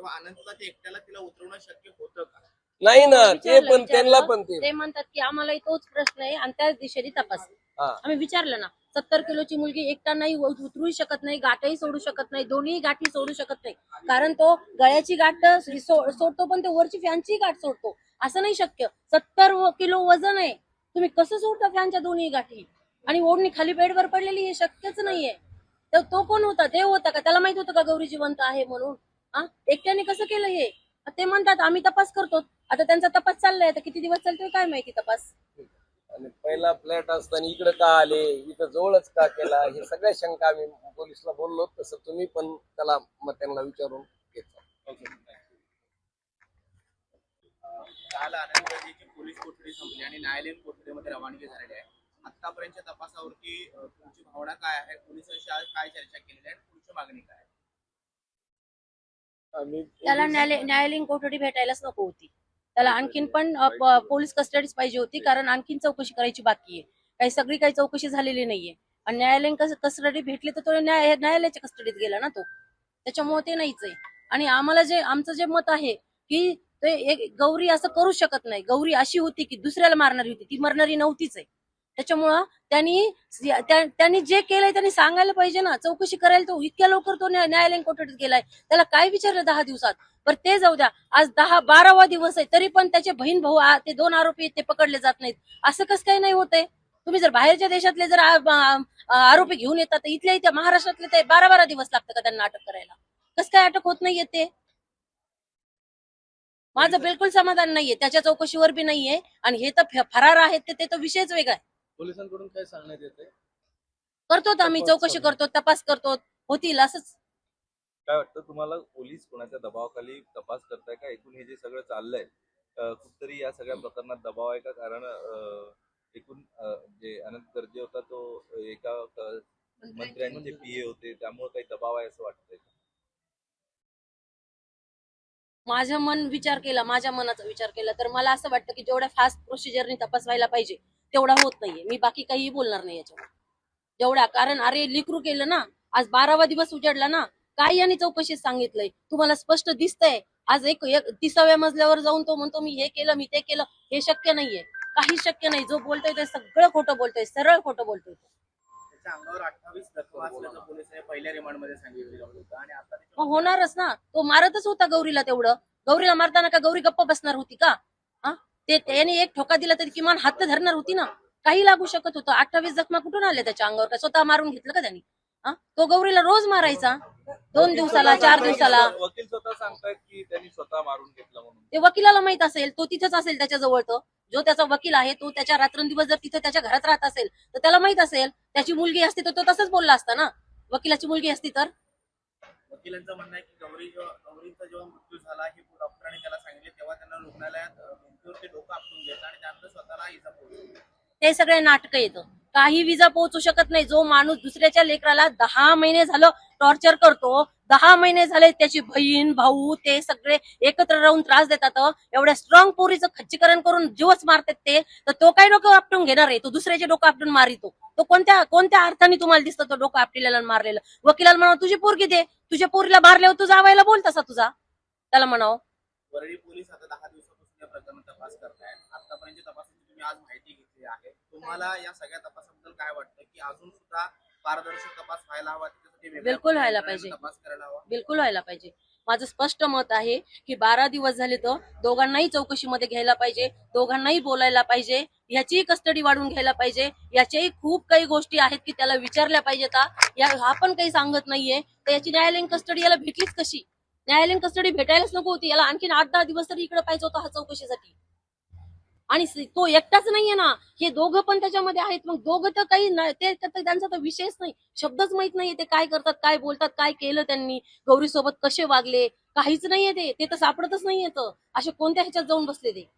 तेव्हा अनंतला ते एकट्याला तिला उतरवणं शक्य होतं का? नाही ना ते विचारलं, पण विचारलं. त्यांना पण ते. ते म्हणतात की आम्हाला तोच प्रश्न आहे आणि त्याच दिशेने तपास. हा. आम्ही विचारलं ना सत्तर किलोची मुलगी एकटा नाही उ- उतरू शकत नाही गाठही सोडू शकत नाही दोन्ही गाठी सोडू शकत नाही. कारण तो गळ्याची गाठ सो- सोडतो पण तो वरची फॅनची गाठ सोडतो. असं नाही शक्य. सत्तर किलो वजन आहे. तुम्ही कसं सोडता फॅनच्या दोन्ही गाठी? आणि ओढणी खाली बेडवर पडलेली हे शक्यच नाहीये. तर तो कोण होता? देव होता का? त्याला माहीत होतं का गौरी जिवंत आहे म्हणून? एकट्याने कसं केलं हे? ते म्हणतात आम्ही तपास करतो. आता त्यांचा तपास चाललाय आता किती दिवस चालतोय काय माहिती तपास? आणि पहिला फ्लॅट असताना इकडे का आले इथं जवळच का केला हे सगळ्या शंका आम्ही पोलिसला बोललो तसं तुम्ही पण त्याला मग त्यांना विचारून घेतलं. काल आनंद गर्दीची पोलीस कोठडी संपली आणि न्यायालयीन कोठडीमध्ये रवानगी झालेली आहे. आतापर्यंतच्या तपासावरती तुमची भावना काय आहे? पोलिसांशी आज काय चर्चा केलेली आहे? आणि पुढची मागणी काय आहे? आम्ही त्याला न्यायालय न्यायालयीन कोठडी भेटायलाच नको होती. त्याला आणखीन पण पोलीस कस्टडीच पाहिजे होती कारण आणखीन चौकशी करायची बाकी आहे. काही सगळी काही चौकशी झालेली नाहीये. आणि न्यायालयीन कस्टडी भेटली तर तो न्याय न्यायालयाच्या कस्टडीत गेला ना तो. त्याच्यामुळे ते नाहीच आहे. आणि आम्हाला जे आमचं जे मत आहे की ते एक गौरी असं करू शकत नाही. गौरी अशी होती की दुसऱ्याला मारणारी होती. ती मरणारी नव्हतीच आहे. त्याच्यामुळं त्यांनी त्यांनी जे केलंय त्यांनी सांगायला पाहिजे ना. चौकशी करायला तो इतक्या लवकर तो न्यायालयीन कोठडीत गेलाय. त्याला काय विचारलं दहा दिवसात? पर ते जाऊ द्या. आज दहा बारावा दिवस आहे तरी पण त्याचे बहीण भाऊ ते दोन आरोपी आहेत, ते पकडले जात नाहीत. असं कसं काही नाही होतंय? तुम्ही जर बाहेरच्या देशातले जर आरोपी घेऊन येतात तर इथल्या इथे महाराष्ट्रातले ते बारा बारा दिवस लागतं का त्यांना अटक करायला? कसं काय अटक होत नाहीये ते? माझं बिलकुल समाधान नाहीये. त्याच्या चौकशीवर बी नाहीये. आणि हे तर फरार आहेत ते तर विषयच वेगळा आहे. पोलिसांकडून काय सांगण्यात येते करतो आम्ही चौकशी. करतो तपास करतो होतील असंच. काय वाटतं तुम्हाला पोलीस कोणाच्या दबावाखाली तपास करताय का? एकूण हे जे सगळं चाललंय कुठतरी या सगळ्या प्रकरणात दबाव आहे का? कारण एकूण जे अनंत गर्जे होता तो एका मंत्र्यांचे पीए होते त्यामुळे काही दबाव आहे असं वाटतंय माझं मन विचार केला माझ्या मनाचा विचार केला तर मला असं वाटतं की जेवढ्या फास्ट प्रोसिजरने तपास व्हायला पाहिजे तेवढा होत नाहीये. मी बाकी काही बोलणार नाही याच्यावर. जेवढा कारण अरे लिकरू केलं ना आज बारावा दिवस उजाडला ना काय यांनी चौकशीत सांगितलंय? तुम्हाला स्पष्ट दिसतंय. आज एक तिसाव्या मजल्यावर जाऊन तो म्हणतो मी हे केलं मी ते केलं. हे शक्य नाहीये. काही शक्य नाही. जो बोलतोय ते सगळं खोटं बोलतोय. सरळ खोटं बोलतोय मग होणारच ना. तो मारतच होता गौरीला तेवढं. गौरीला मारताना का गौरी गप्प बसणार होती का? ते त्याने एक ठोका दिला तरी किमान हात तर धरणार होती ना. काही लागू शकत होतं. अठ्ठावीस जखमा कुठून आल्या त्याच्या अंगावर? काय स्वतः मारून घेतलं का त्यांनी? हा? तो गौरीला रोज मारायचा. दोन दिवसाला चार दिवसाला. वकील स्वतः सांगतायत की त्यांनी स्वतः मारून घेतलं म्हणून. ते वकिलाला माहीत असेल. तो तिथेच असेल त्याच्याजवळ तो. जो त्याचा वकील आहे तो त्याच्या रात्रंदिवस जर तिथे त्याच्या घरात राहत असेल तर त्याला माहीत असेल त्याची मुलगी असती तर तो तसंच बोलला असता ना. वकिलाची मुलगी असती तर? वकिलांचं म्हणणं आहे की गौरी जेव्हा गौरीचा जेव्हा मृत्यू झाला हे डॉक्टरांनी त्याला सांगितले तेव्हा त्यांना रुग्णालयात अ, भिंतीवरती डोकं आपटून घेतलं आणि त्यानंतर स्वतःला इजा पोहोचली ते सगळे नाटक येतं. काही विजा पोहोचू शकत नाही. जो माणूस दुसऱ्याच्या लेकराला दहा महिने झालं टॉर्चर करतो दहा महिने झाले त्याची बहीण भाऊ ते सगळे एकत्र राहून त्रास देतात. एवढ्या स्ट्रॉंग पोरीचं खच्चीकरण करून जीवच मारतात ते. तर तो काय डोकं आपटून घेणार आहे? तो दुसऱ्याचे डोकं आपटून मारितो. तो कोणत्या कोणत्या अर्थाने तुम्हाला दिसतो तो डोकं आपटिलेला आणि मारलेलं? वकिलाला म्हणा तुझी पोरगी दे. तुझ्या पोरीला मारल्यावर तू जावायला बोल तसा तुझा? त्याला म्हणावं वरळी पोलीस आता दहा या प्रकरणात तपास करतायत आतापर्यंत तपासाची तुम्ही आज माहिती घेतली आहे. तुम्हाला या सगळ्या तपासाबद्दल काय वाटतं? की अजून सुद्धा पारदर्शक तपास व्हायला हवा त्याच्यासाठी बिलकुल व्हायला पाहिजे. तपास करायला हवा? बिलकुल व्हायला पाहिजे. माझं स्पष्ट मत आहे की बारा दिवस झाले तर दोघांनाही चौकशीमध्ये घ्यायला पाहिजे दोघांनाही बोलायला पाहिजे याचीही कस्टडी वाढून घ्यायला पाहिजे याच्याही खूप काही गोष्टी आहेत की त्याला विचारल्या पाहिजेत. या हा पण काही सांगत नाहीये. तर याची न्यायालयीन कस्टडी याला भेटलीच कशी? न्यायालयीन कस्टडी भेटायलाच नको होती. याला आणखीन आठ दहा दिवस तरी इकडे पाहिजे होता हा चौकशीसाठी. आणि तो एकटाच नाहीये ना. हे दोघं पण त्याच्यामध्ये आहेत. मग दोघं तर काही नाही ते त्यांचा तर विषयच नाही. शब्दच माहीत नाहीये ते काय करतात काय बोलतात काय केलं त्यांनी. गौरी सोबत कसे वागले? काहीच नाहीये ते. ते तर सापडतच नाहीये तर असे कोणत्या ह्याच्यात जाऊन बसले ते?